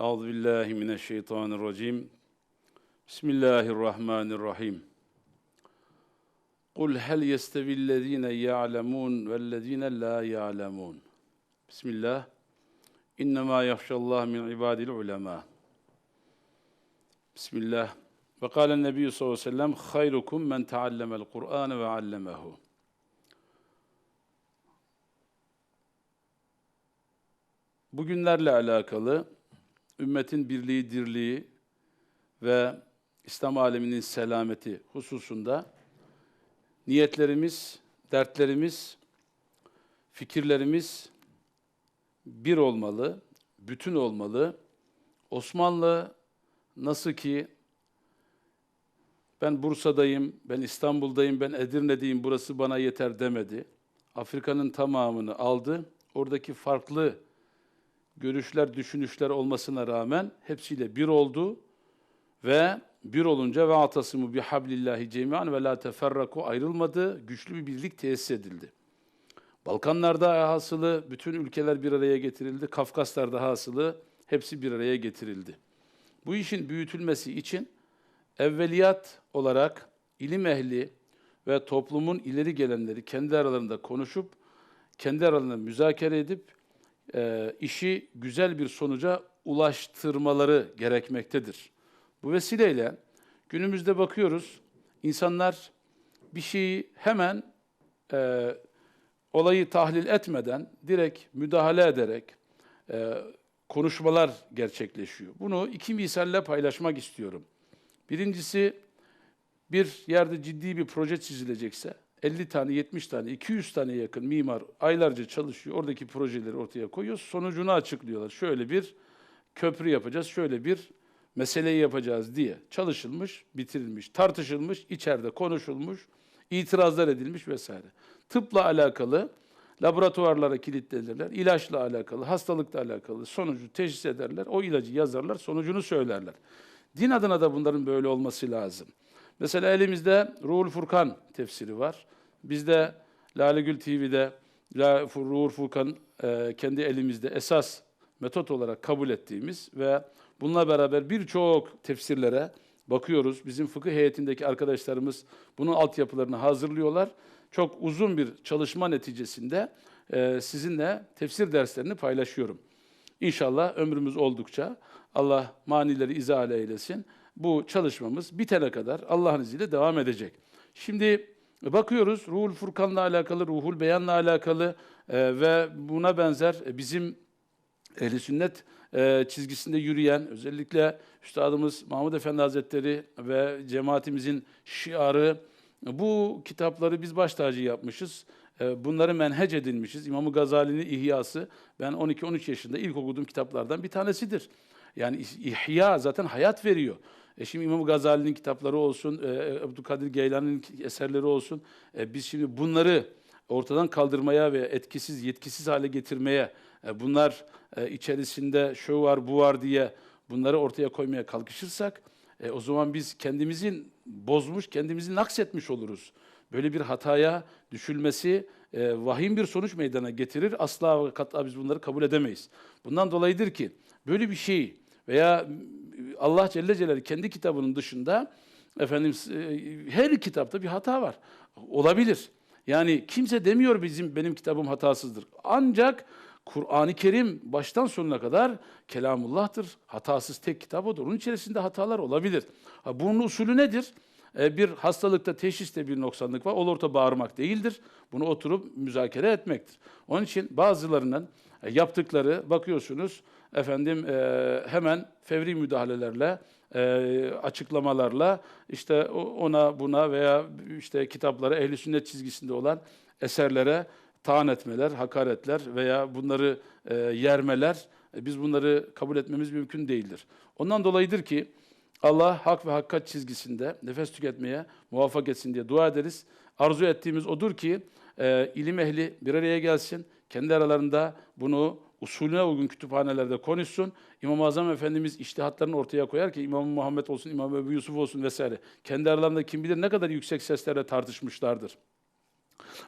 Euzu billahi mineşşeytanirracim. Bismillahirrahmanirrahim. Kul hel yestevillezine ya'lemun vellezine la ya'lemun. Bismillah. İnnemâ yahşallâh min ibadil ulema. Bismillah. Ve kâlen nebiyyü sallallahu aleyhi ve sellem hayrukum men teallemel Kur'an ve allemehu. Bugünlerle alakalı ümmetin birliği, dirliği ve İslam aleminin selameti hususunda niyetlerimiz, dertlerimiz, fikirlerimiz bir olmalı, bütün olmalı. Osmanlı nasıl ki ben Bursa'dayım, ben İstanbul'dayım, ben Edirne'deyim, burası bana yeter demedi. Afrika'nın tamamını aldı. Oradaki farklı görüşler, düşünüşler olmasına rağmen hepsiyle bir oldu ve bir olunca ve atasımı bi hablillahi cemian ve la teferraku ayrılmadı. Güçlü bir birlik tesis edildi. Balkanlarda hasılı bütün ülkeler bir araya getirildi. Kafkaslar'da hasılı hepsi bir araya getirildi. Bu işin büyütülmesi için evveliyat olarak ilim ehli ve toplumun ileri gelenleri kendi aralarında konuşup, kendi aralarında müzakere edip e, işi güzel bir sonuca ulaştırmaları gerekmektedir. Bu vesileyle günümüzde bakıyoruz, insanlar bir şeyi hemen e, olayı tahlil etmeden, direkt müdahale ederek e, konuşmalar gerçekleşiyor. Bunu iki misalle paylaşmak istiyorum. Birincisi, bir yerde ciddi bir proje çizilecekse, 50 tane, 70 tane, 200 tane yakın mimar aylarca çalışıyor. Oradaki projeleri ortaya koyuyor. Sonucunu açıklıyorlar. Şöyle bir köprü yapacağız, şöyle bir meseleyi yapacağız diye çalışılmış, bitirilmiş, tartışılmış, içeride konuşulmuş, itirazlar edilmiş vesaire. Tıpla alakalı laboratuvarlara kilitlenirler, ilaçla alakalı, hastalıkla alakalı sonucu teşhis ederler, o ilacı yazarlar, sonucunu söylerler. Din adına da bunların böyle olması lazım. Mesela elimizde Ruhul Furkan tefsiri var. Bizde Lale Gül TV'de Ruhul Furkan e, kendi elimizde esas metot olarak kabul ettiğimiz ve bununla beraber birçok tefsirlere bakıyoruz. Bizim fıkıh heyetindeki arkadaşlarımız bunun altyapılarını hazırlıyorlar. Çok uzun bir çalışma neticesinde e, sizinle tefsir derslerini paylaşıyorum. İnşallah ömrümüz oldukça Allah manileri izale eylesin bu çalışmamız bitene kadar Allah'ın izniyle devam edecek. Şimdi bakıyoruz Ruhul Furkan'la alakalı, Ruhul Beyan'la alakalı e, ve buna benzer e, bizim ehli sünnet e, çizgisinde yürüyen özellikle Üstadımız Mahmud Efendi Hazretleri ve cemaatimizin şiarı bu kitapları biz baş tacı yapmışız. E, bunları menhec edinmişiz. İmam Gazali'nin İhyası ben 12-13 yaşında ilk okuduğum kitaplardan bir tanesidir. Yani ihya zaten hayat veriyor. E şimdi İmam Gazali'nin kitapları olsun, e, Abdülkadir Geylani'nin eserleri olsun. E, biz şimdi bunları ortadan kaldırmaya ve etkisiz, yetkisiz hale getirmeye, e, bunlar e, içerisinde şu var, bu var diye bunları ortaya koymaya kalkışırsak, e, o zaman biz kendimizin bozmuş, kendimizi naksetmiş oluruz. Böyle bir hataya düşülmesi e, vahim bir sonuç meydana getirir. Asla katla biz bunları kabul edemeyiz. Bundan dolayıdır ki böyle bir şey veya Allah Celle Celaluhu kendi kitabının dışında efendim e, her kitapta bir hata var. Olabilir. Yani kimse demiyor bizim benim kitabım hatasızdır. Ancak Kur'an-ı Kerim baştan sonuna kadar kelamullah'tır. Hatasız tek kitap odur. Onun içerisinde hatalar olabilir. Ha, bunun usulü nedir? E, bir hastalıkta teşhiste bir noksanlık var. Ol orta bağırmak değildir. Bunu oturup müzakere etmektir. Onun için bazılarının e, yaptıkları bakıyorsunuz efendim e, hemen fevri müdahalelerle e, açıklamalarla işte ona buna veya işte kitaplara ehli sünnet çizgisinde olan eserlere taan etmeler, hakaretler veya bunları e, yermeler e, biz bunları kabul etmemiz mümkün değildir. Ondan dolayıdır ki Allah hak ve hakikat çizgisinde nefes tüketmeye muvaffak etsin diye dua ederiz. Arzu ettiğimiz odur ki e, ilim ehli bir araya gelsin, kendi aralarında bunu usulüne uygun kütüphanelerde konuşsun. İmam-ı Azam Efendimiz iştihatlarını ortaya koyar ki İmam Muhammed olsun, İmam Ebu Yusuf olsun vesaire. Kendi aralarında kim bilir ne kadar yüksek seslerle tartışmışlardır.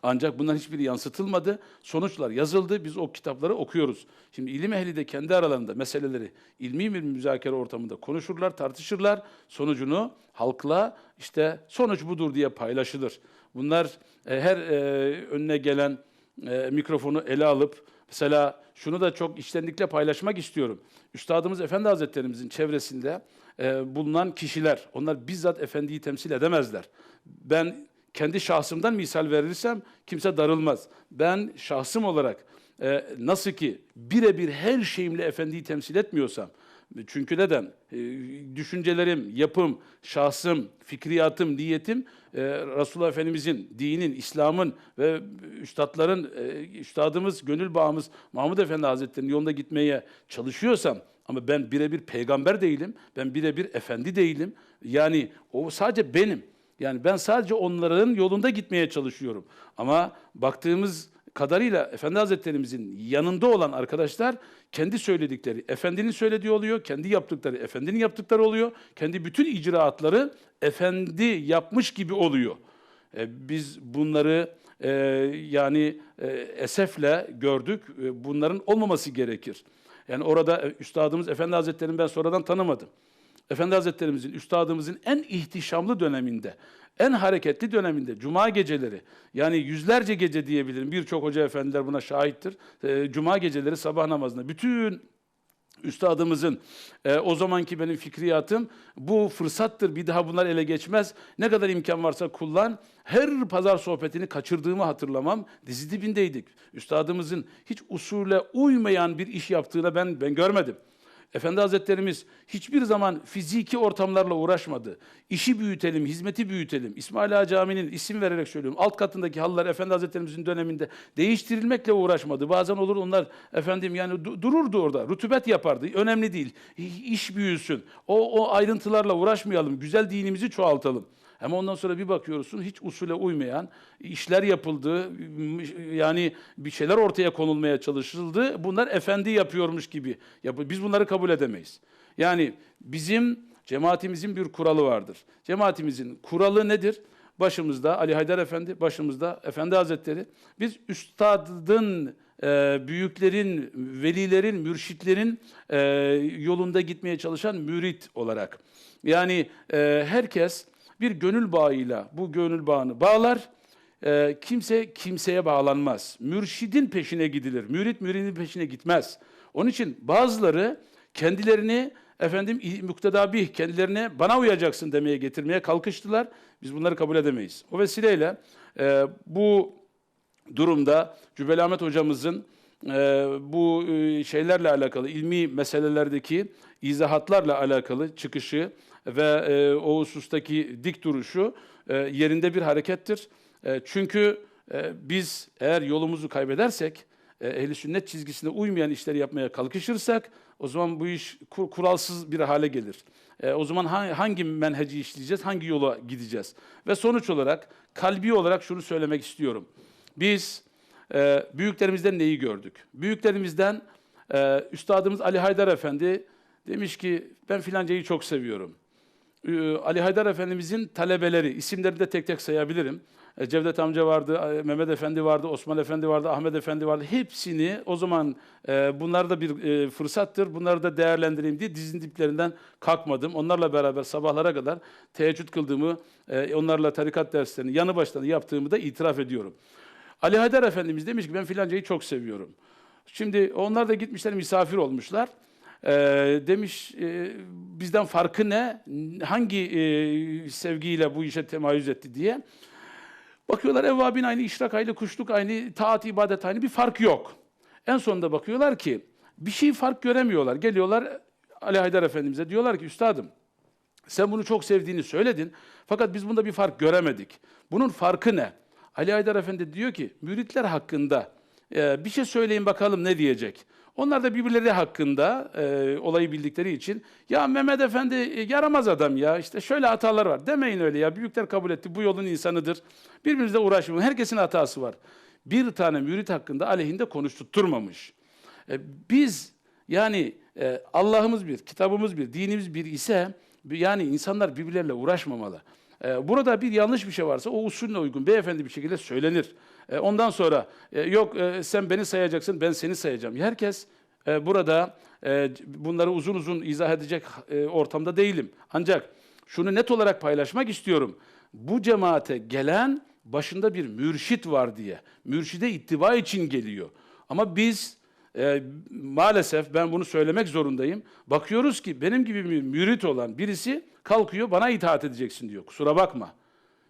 Ancak bunların hiçbiri yansıtılmadı. Sonuçlar yazıldı. Biz o kitapları okuyoruz. Şimdi ilim ehli de kendi aralarında meseleleri ilmi bir müzakere ortamında konuşurlar, tartışırlar. Sonucunu halkla işte sonuç budur diye paylaşılır. Bunlar e, her e, önüne gelen e, mikrofonu ele alıp mesela şunu da çok içtenlikle paylaşmak istiyorum. Üstadımız Efendi Hazretlerimizin çevresinde e, bulunan kişiler, onlar bizzat efendiyi temsil edemezler. Ben kendi şahsımdan misal verirsem kimse darılmaz. Ben şahsım olarak e, nasıl ki birebir her şeyimle efendiyi temsil etmiyorsam, çünkü neden? E, düşüncelerim, yapım, şahsım, fikriyatım, niyetim e, Resulullah Efendimizin, dinin, İslam'ın ve üstadların, e, üstadımız, gönül bağımız Mahmud Efendi Hazretleri'nin yolunda gitmeye çalışıyorsam ama ben birebir peygamber değilim, ben birebir efendi değilim. Yani o sadece benim. Yani ben sadece onların yolunda gitmeye çalışıyorum. Ama baktığımız kadarıyla Efendi Hazretlerimizin yanında olan arkadaşlar kendi söyledikleri Efendinin söylediği oluyor, kendi yaptıkları Efendinin yaptıkları oluyor, kendi bütün icraatları Efendi yapmış gibi oluyor. E, biz bunları e, yani e, esefle gördük. E, bunların olmaması gerekir. Yani orada e, Üstadımız Efendi Hazretleri'ni ben sonradan tanımadım. Efendi Hazretlerimizin, Üstadımızın en ihtişamlı döneminde, en hareketli döneminde, Cuma geceleri, yani yüzlerce gece diyebilirim, birçok hoca efendiler buna şahittir. E, Cuma geceleri sabah namazında bütün Üstadımızın e, o zamanki benim fikriyatım bu fırsattır bir daha bunlar ele geçmez. Ne kadar imkan varsa kullan. Her pazar sohbetini kaçırdığımı hatırlamam. Dizi dibindeydik. Üstadımızın hiç usule uymayan bir iş yaptığını ben ben görmedim. Efendi Hazretlerimiz hiçbir zaman fiziki ortamlarla uğraşmadı. İşi büyütelim, hizmeti büyütelim. İsmail Ağa Camii'nin isim vererek söylüyorum. Alt katındaki halılar Efendi Hazretlerimizin döneminde değiştirilmekle uğraşmadı. Bazen olur onlar efendim yani du- dururdu orada. Rutubet yapardı. Önemli değil. İş büyüsün. O, o ayrıntılarla uğraşmayalım. Güzel dinimizi çoğaltalım. Ama ondan sonra bir bakıyorsun hiç usule uymayan işler yapıldı. Yani bir şeyler ortaya konulmaya çalışıldı. Bunlar efendi yapıyormuş gibi. Biz bunları kabul edemeyiz. Yani bizim cemaatimizin bir kuralı vardır. Cemaatimizin kuralı nedir? Başımızda Ali Haydar Efendi, başımızda Efendi Hazretleri. Biz üstadın, e, büyüklerin, velilerin, mürşitlerin e, yolunda gitmeye çalışan mürit olarak. Yani e, herkes bir gönül bağıyla bu gönül bağını bağlar. Ee, kimse kimseye bağlanmaz. Mürşidin peşine gidilir. Mürit müridin peşine gitmez. Onun için bazıları kendilerini efendim muktedabih kendilerine bana uyacaksın demeye getirmeye kalkıştılar. Biz bunları kabul edemeyiz. O vesileyle e, bu durumda Cübbeli Ahmet hocamızın e, bu e, şeylerle alakalı, ilmi meselelerdeki izahatlarla alakalı çıkışı ve e, o husustaki dik duruşu e, yerinde bir harekettir. E, çünkü e, biz eğer yolumuzu kaybedersek, e, ehli sünnet çizgisine uymayan işleri yapmaya kalkışırsak, o zaman bu iş kur- kuralsız bir hale gelir. E, o zaman ha- hangi menheci işleyeceğiz, hangi yola gideceğiz? Ve sonuç olarak, kalbi olarak şunu söylemek istiyorum. Biz e, büyüklerimizden neyi gördük? Büyüklerimizden e, Üstadımız Ali Haydar Efendi demiş ki ben filancayı çok seviyorum. Ee, Ali Haydar Efendimizin talebeleri, isimlerini de tek tek sayabilirim. E, Cevdet amca vardı, e, Mehmet Efendi vardı, Osman Efendi vardı, Ahmet Efendi vardı. Hepsini o zaman e, bunlar da bir e, fırsattır, bunları da değerlendireyim diye dizin diplerinden kalkmadım. Onlarla beraber sabahlara kadar teheccüd kıldığımı, e, onlarla tarikat derslerini yanı başlarında yaptığımı da itiraf ediyorum. Ali Haydar Efendimiz demiş ki ben filancayı çok seviyorum. Şimdi onlar da gitmişler misafir olmuşlar. Ee, demiş e, bizden farkı ne? Hangi e, sevgiyle bu işe temayüz etti diye. Bakıyorlar evvabin aynı, işrak aynı, kuşluk aynı, taat, ibadet aynı bir fark yok. En sonunda bakıyorlar ki bir şey fark göremiyorlar. Geliyorlar Ali Haydar Efendimiz'e diyorlar ki üstadım sen bunu çok sevdiğini söyledin fakat biz bunda bir fark göremedik. Bunun farkı ne? Ali Haydar Efendi diyor ki müritler hakkında e, bir şey söyleyin bakalım ne diyecek. Onlar da birbirleri hakkında e, olayı bildikleri için ya Mehmet Efendi e, yaramaz adam ya işte şöyle hatalar var demeyin öyle ya büyükler kabul etti bu yolun insanıdır. Birbirinizle uğraşmayın herkesin hatası var. Bir tane mürit hakkında aleyhinde konuşturtmamış. E, biz yani e, Allah'ımız bir, kitabımız bir, dinimiz bir ise yani insanlar birbirleriyle uğraşmamalı. E, burada bir yanlış bir şey varsa o usulüne uygun beyefendi bir şekilde söylenir. E, ondan sonra e, yok e, sen beni sayacaksın, ben seni sayacağım. Herkes burada bunları uzun uzun izah edecek ortamda değilim. Ancak şunu net olarak paylaşmak istiyorum. Bu cemaate gelen başında bir mürşit var diye. Mürşide ittiba için geliyor. Ama biz e, maalesef ben bunu söylemek zorundayım. Bakıyoruz ki benim gibi bir mürit olan birisi kalkıyor bana itaat edeceksin diyor. Kusura bakma.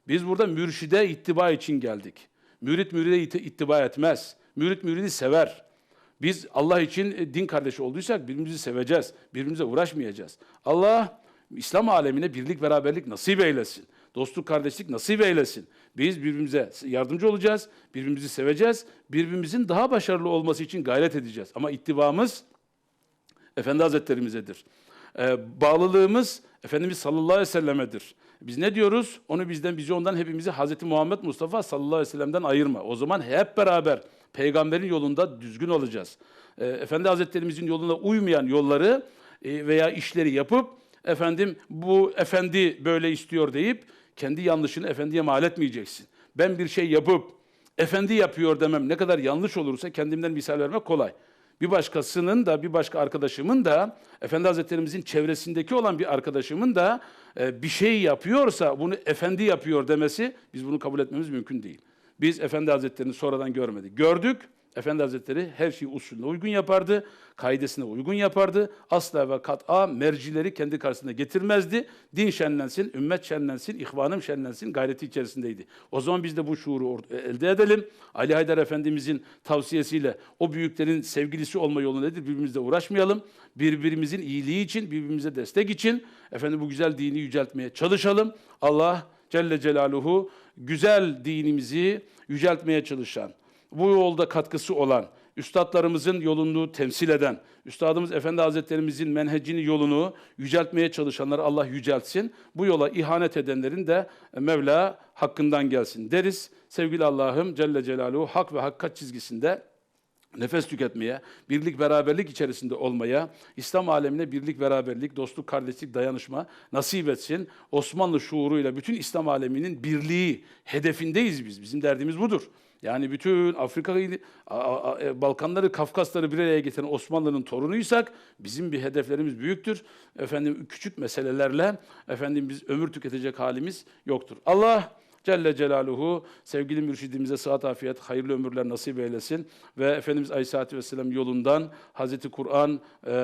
Biz burada mürşide ittiba için geldik. Mürit müride ittiba etmez. Mürit müridi sever. Biz Allah için e, din kardeşi olduysak birbirimizi seveceğiz. Birbirimize uğraşmayacağız. Allah İslam alemine birlik beraberlik nasip eylesin. Dostluk kardeşlik nasip eylesin. Biz birbirimize yardımcı olacağız. Birbirimizi seveceğiz. Birbirimizin daha başarılı olması için gayret edeceğiz. Ama ittibamız Efendi Hazretlerimizedir. Ee, bağlılığımız Efendimiz sallallahu aleyhi ve sellemedir. Biz ne diyoruz? Onu bizden, bizi ondan hepimizi Hazreti Muhammed Mustafa sallallahu aleyhi ve sellem'den ayırma. O zaman hep beraber peygamberin yolunda düzgün olacağız. Ee, Efendi Hazretlerimizin yoluna uymayan yolları e, veya işleri yapıp efendim bu efendi böyle istiyor deyip kendi yanlışını efendiye mal etmeyeceksin. Ben bir şey yapıp efendi yapıyor demem ne kadar yanlış olursa kendimden misal vermek kolay. Bir başkasının da bir başka arkadaşımın da Efendi Hazretlerimizin çevresindeki olan bir arkadaşımın da e, bir şey yapıyorsa bunu efendi yapıyor demesi biz bunu kabul etmemiz mümkün değil. Biz Efendi Hazretlerini sonradan görmedik. Gördük. Efendi Hazretleri her şeyi usulüne uygun yapardı, kaidesine uygun yapardı. Asla ve kat'a mercileri kendi karşısına getirmezdi. Din şenlensin, ümmet şenlensin, ihvanım şenlensin gayreti içerisindeydi. O zaman biz de bu şuuru elde edelim. Ali Haydar Efendimizin tavsiyesiyle o büyüklerin sevgilisi olma yolu nedir? Birbirimizle uğraşmayalım. Birbirimizin iyiliği için, birbirimize destek için efendim bu güzel dini yüceltmeye çalışalım. Allah Celle Celaluhu güzel dinimizi yüceltmeye çalışan, bu yolda katkısı olan, üstadlarımızın yolunu temsil eden, Üstadımız Efendi Hazretlerimizin menhecini, yolunu yüceltmeye çalışanları Allah yüceltsin. Bu yola ihanet edenlerin de Mevla hakkından gelsin deriz. Sevgili Allah'ım Celle Celaluhu hak ve hakikat çizgisinde nefes tüketmeye, birlik beraberlik içerisinde olmaya, İslam alemine birlik beraberlik, dostluk, kardeşlik, dayanışma nasip etsin. Osmanlı şuuruyla bütün İslam aleminin birliği hedefindeyiz biz. Bizim derdimiz budur. Yani bütün Afrika'yı, A- Balkanları, Kafkasları bir araya getiren Osmanlı'nın torunuysak bizim bir hedeflerimiz büyüktür. Efendim küçük meselelerle efendim biz ömür tüketecek halimiz yoktur. Allah Celle Celaluhu sevgili mürşidimize sıhhat afiyet, hayırlı ömürler nasip eylesin ve Efendimiz Aleyhisselatü Vesselam yolundan, Hazreti Kur'an e,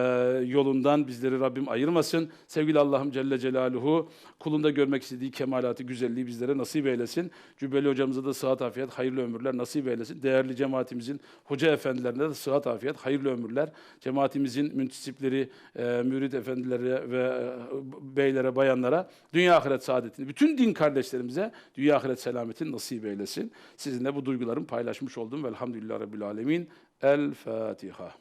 yolundan bizleri Rabbim ayırmasın. Sevgili Allah'ım Celle Celaluhu kulunda görmek istediği kemalatı, güzelliği bizlere nasip eylesin. Cübbeli hocamıza da sıhhat afiyet, hayırlı ömürler nasip eylesin. Değerli cemaatimizin hoca efendilerine de sıhhat afiyet, hayırlı ömürler. Cemaatimizin müntisipleri, e, mürid efendilere ve e, beylere, bayanlara dünya ahiret saadetini, bütün din kardeşlerimize dünya ahiret selametini nasip eylesin. Sizinle bu duygularımı paylaşmış oldum. Velhamdülillah Rabbil Alemin. El Fatiha.